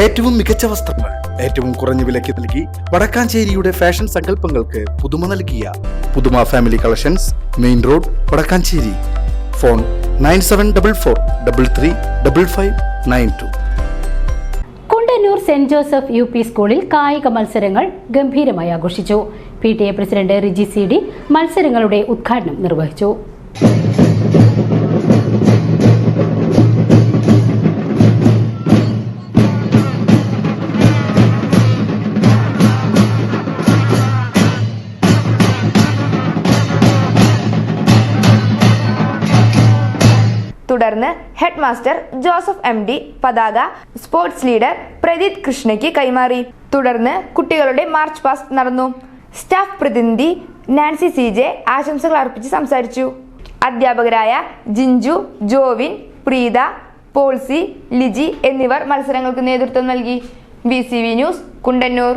ഏറ്റവും മികച്ച വസ്ത്രങ്ങൾ ഏറ്റവും കുറഞ്ഞ വിലയ്ക്ക് നൽകി വടക്കാഞ്ചേരിയുടെ ഫാഷൻ സങ്കല്പങ്ങൾക്ക് പുതുമ നൽകിയ Puthuma family collections main road Vadakkancherry. Phone nine seven double four double three double five nine two. Kundannoor saint Joseph U P സ്കൂളിൽ കായിക മത്സരങ്ങൾ ഗംഭീരമായി ആഘോഷിച്ചു. P T A president Riji C D മത്സരങ്ങളുടെ ഉദ്ഘാടനം നിർവഹിച്ചു. തുടർന്ന് head master Joseph M D പതാക സ്പോർട്സ് ലീഡർ പ്രദീപ് കൃഷ്ണയ്ക്ക് കൈമാറി. തുടർന്ന് കുട്ടികളുടെ മാർച്ച് പാസ്റ്റ് നടന്നു. സ്റ്റാഫ് പ്രതിനിധി നാൻസി സി ജെ ആശംസകൾ അർപ്പിച്ച് സംസാരിച്ചു. അധ്യാപകരായ ജിഞ്ചു ജോവിൻ പ്രീത പോൾസി ലിജി എന്നിവർ മത്സരങ്ങൾക്ക് നേതൃത്വം നൽകി. B news Kundannoor.